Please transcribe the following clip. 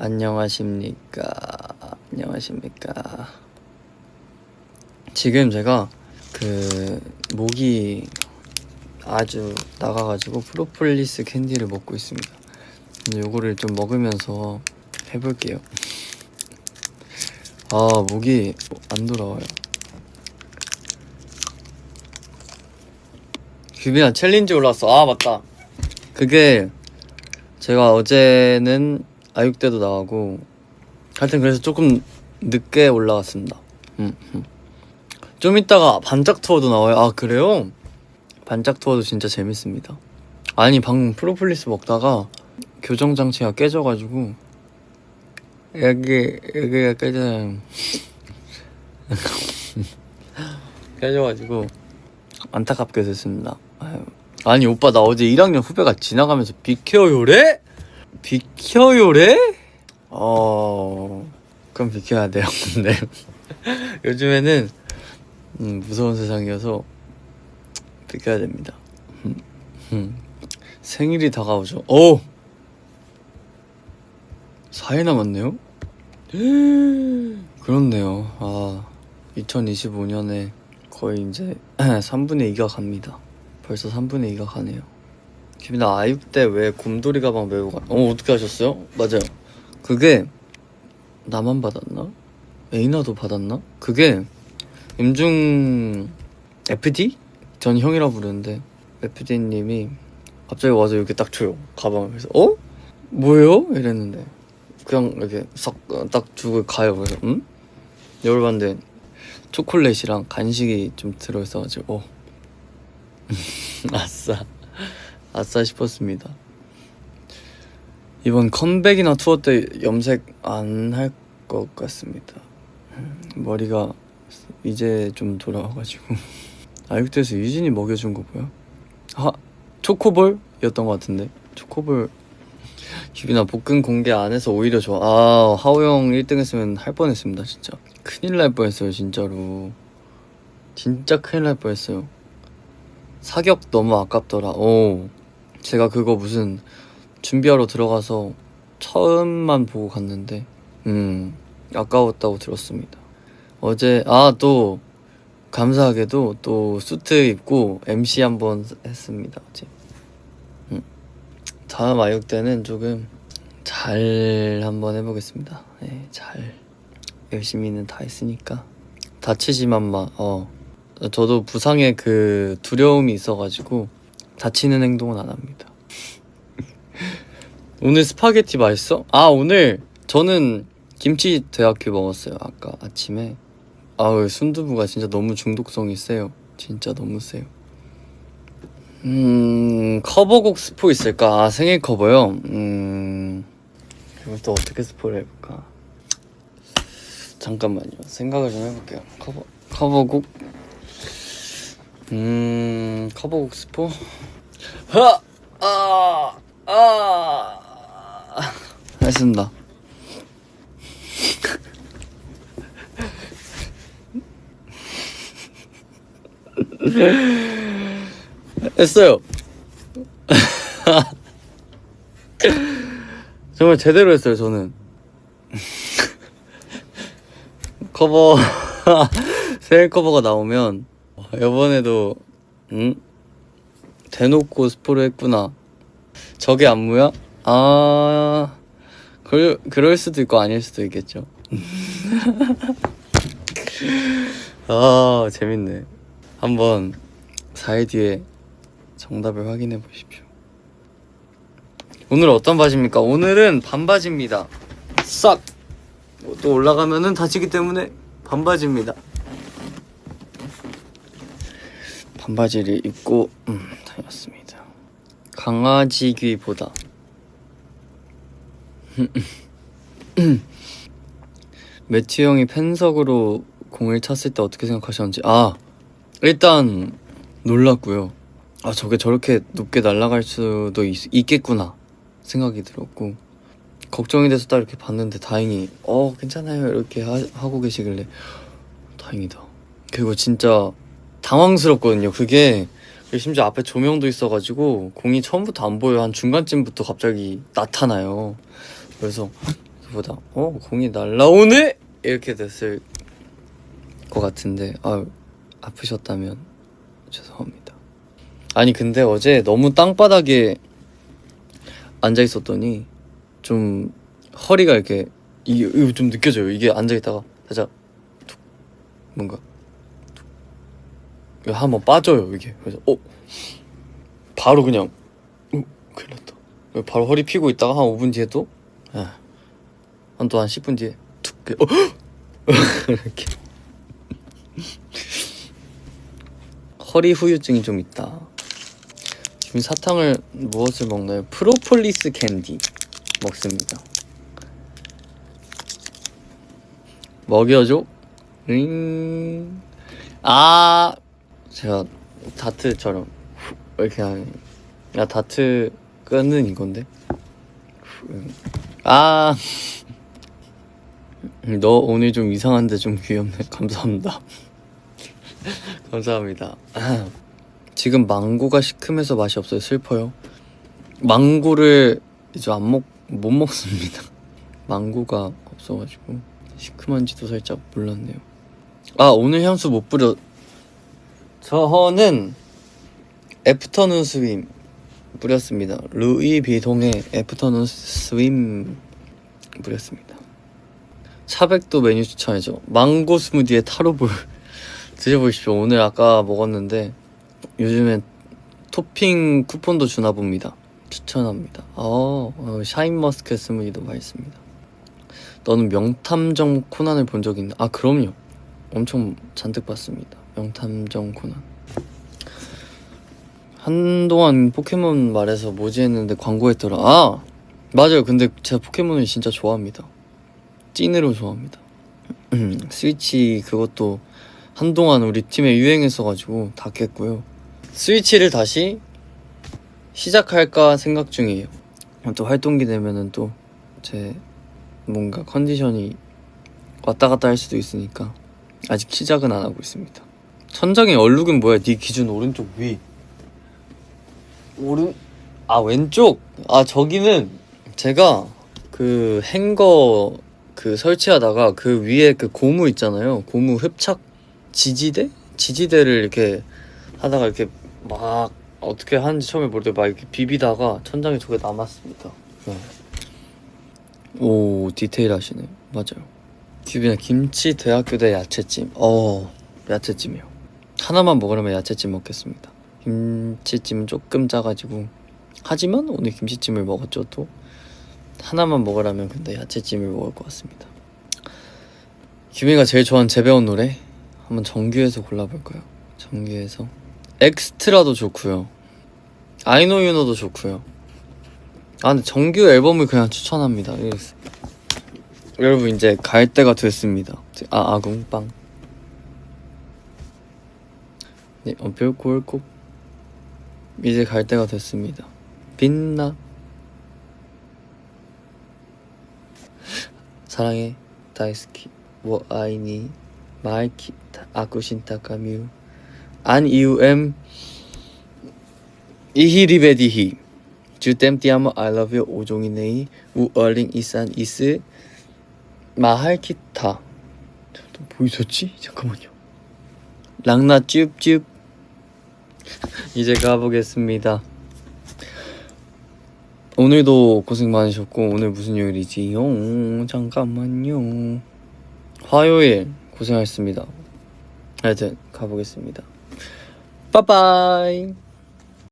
안녕하십니까. 안녕하십니까. 지금 제가 그 목이 아주 나가가지고 프로폴리스 캔디를 먹고 있습니다. 요거를 좀 먹으면서 해볼게요. 아 목이 안 돌아와요. 규빈아 챌린지 올라왔어. 아 맞다. 그게 제가 어제는 아육대도 나가고 하여튼 그래서 조금 늦게 올라왔습니다. 음, 음. 좀 이따가 반짝 투어도 나와요. 아 그래요? 반짝 투어도 진짜 재밌습니다. 아니 방금 프로폴리스 먹다가 교정 장치가 깨져가지고 여기 여기가 깨져 깨져가지고 안타깝게 됐습니다. 아유. 아니 오빠 나 어제 1학년 후배가 지나가면서 비켜요래? 비켜요래? 어 그럼 비켜야 돼요. 근데 요즘에는 음, 무서운 세상이어서 비켜야 됩니다. 음, 음. 생일이 다가오죠. 오! 4일 남았네요? 그렇네요. 아, 2025년에 거의 이제 3분의 2가 갑니다. 벌써 3분의 2가 가네요. 기빈아, 아육 때왜 곰돌이 가방 메고 가? 어, 어떻게 하셨어요? 맞아요. 그게 나만 받았나? 에이나도 받았나? 그게 임중 FD? 전 형이라 부르는데 FD님이 갑자기 와서 이렇게 딱 줘요 가방을 그래서 어? 뭐예요? 이랬는데 그냥 이렇게 싹딱 주고 가요 그래서 응? 열어봤는데 초콜릿이랑 간식이 좀 들어있어가지고 어. 아싸 아싸 싶었습니다. 이번 컴백이나 투어 때 염색 안 할 것 같습니다. 음, 머리가 이제 좀 돌아와가지고. 아육대에서 유진이 먹여준 거 뭐야? 아 초코볼이었던 것 같은데. 초코볼. 유빈아 복근 공개 안 해서 오히려 좋아. 아 하우 형 1등 했으면 할 뻔 했습니다 진짜. 큰일 날 뻔했어요 진짜로. 진짜 큰일 날 뻔했어요. 사격 너무 아깝더라. 오 제가 그거 무슨 준비하러 들어가서 처음만 보고 갔는데 음 아까웠다고 들었습니다 어제 아 또 감사하게도 또 수트 입고 MC 한번 했습니다 어제. 음. 다음 아육 때는 조금 잘 한번 해보겠습니다. 네, 잘 열심히는 다 했으니까 다치지만 마. 어 저도 부상의 그 두려움이 있어가지고 다치는 행동은 안 합니다. 오늘 스파게티 맛있어? 아 오늘 저는 김치 대학교 먹었어요 아까 아침에. 아우 순두부가 진짜 너무 중독성이 세요. 진짜 너무 세요. 음 커버곡 스포 있을까? 아 생일 커버요? 음 이걸 또 어떻게 스포를 해볼까? 잠깐만요. 생각을 좀 해볼게요. 커버 커버곡 음 커버곡 스포? 하아아! 아, 했습니다. 했어요. 정말 제대로 했어요, 저는. 커버, 세일 커버가 나오면, 이번에도, 응? 대놓고 스포를 했구나. 저게 안무야? 아, 그럴, 그럴 수도 있고 아닐 수도 있겠죠. 아, 재밌네. 한번 4일 뒤에 정답을 확인해 보십시오. 오늘 어떤 바지입니까? 오늘은 반바지입니다. 싹! 또 올라가면은 다치기 때문에 반바지입니다. 반바지를 입고 음, 다녔습니다. 강아지 귀보다 매튜 형이 팬석으로 공을 찼을 때 어떻게 생각하셨는지 아 일단 놀랐고요. 아 저게 저렇게 높게 날아갈 수도 있, 있겠구나 생각이 들었고 걱정이 돼서 딱 이렇게 봤는데 다행히 어 괜찮아요 이렇게 하, 고 계시길래 다행이다. 그리고 진짜 당황스럽거든요. 그게 심지어 앞에 조명도 있어가지고 공이 처음부터 안 보여 한 중간쯤부터 갑자기 나타나요. 그래서 보다 어 공이 날라오네 이렇게 됐을 것 같은데 아 아프셨다면 죄송합니다. 아니 근데 어제 너무 땅바닥에 앉아 있었더니 좀 허리가 이렇게 이게 좀 느껴져요. 이게 앉아 있다가 살짝 툭 뭔가 한번 빠져요 이게 그래서 어 바로 그냥 어 큰일 났다. 바로 허리 피고 있다가 한 5분 뒤에 또 아, 한또한 10분 뒤에 툭 어, 이렇게 허리 후유증이 좀 있다. 지금 사탕을 무엇을 먹나요? 프로폴리스 캔디 먹습니다. 먹여줘. 음. 아 제가 다트처럼 후- 이렇게 하는 야 다트 끄는 이건데. 후- 아. 너 오늘 좀 이상한데 좀 귀엽네. 감사합니다. 감사합니다. 지금 망고가 시큼해서 맛이 없어요. 슬퍼요. 망고를 이제 안 먹, 못 먹습니다. 망고가 없어가지고 시큼한지도 살짝 몰랐네요. 아 오늘 향수 못 뿌려. 저는 애프터눈 스윙 뿌렸습니다. 루이 비동의 애프터눈 스윙 뿌렸습니다. 차백도 메뉴 추천해줘. 망고 스무디에 타로볼 드셔보십시오. 오늘 아까 먹었는데 요즘엔 토핑 쿠폰도 주나 봅니다. 추천합니다. 어, 어, 샤인머스켓 스무디도 맛있습니다. 너는 명탐정 코난을 본 적 있나? 아 그럼요. 엄청 잔뜩 봤습니다. 명탐정 코난. 한동안 포켓몬 말해서 뭐지 했는데 광고했더라. 아 맞아요. 근데 제가 포켓몬을 진짜 좋아합니다. 찐으로 좋아합니다. 스위치 그것도 한동안 우리 팀에 유행했어가지고 다 깼고요. 스위치를 다시 시작할까 생각 중이에요. 또 활동기 되면은 또 제 뭔가 컨디션이 왔다 갔다 할 수도 있으니까 아직 시작은 안 하고 있습니다. 천장에 얼룩은 뭐야? 네 기준 오른쪽 위. 오른 아 왼쪽? 아 저기는 제가 그 행거 그 설치하다가 그 위에 그 고무 있잖아요. 고무 흡착 지지대? 지지대를 이렇게 하다가 이렇게 막 어떻게 하는지 처음에 모르는데 막 이렇게 비비다가 천장에 저게 남았습니다. 네. 오 디테일하시네. 맞아요. 규빈아 김치 대학교대 야채찜. 어 야채찜이요 하나만 먹으려면 야채찜 먹겠습니다. 김치찜은 조금 짜가지고. 하지만 오늘 김치찜을 먹었죠 또. 하나만 먹으라면 근데 야채찜을 먹을 것 같습니다. 규민이가 제일 좋아하는 재배운 노래 한번 정규에서 골라볼까요. 정규에서. 엑스트라도 좋고요. 아이노 유노도 좋고요. 아 근데 정규 앨범을 그냥 추천합니다. 여러분 이제 갈 때가 됐습니다. 아 아궁빵 네 어별고 옳고 이제 갈 때가 됐습니다. 빛나. 사랑해 다이스키. 워 아이니 마이키 아쿠신 타카뮤. 안 이우엠 이히 리베디히. 주템티아모 I love you 오종이네이. 우 얼링 이산 이스. 마할키타. 또 뭐 있었지? 잠깐만요. 랑나 쭈쭈 이제 가보겠습니다. 오늘도 고생 많으셨고 오늘 무슨 요일이지요? 잠깐만요. 화요일 고생하셨습니다. 하여튼 가보겠습니다. 빠빠이.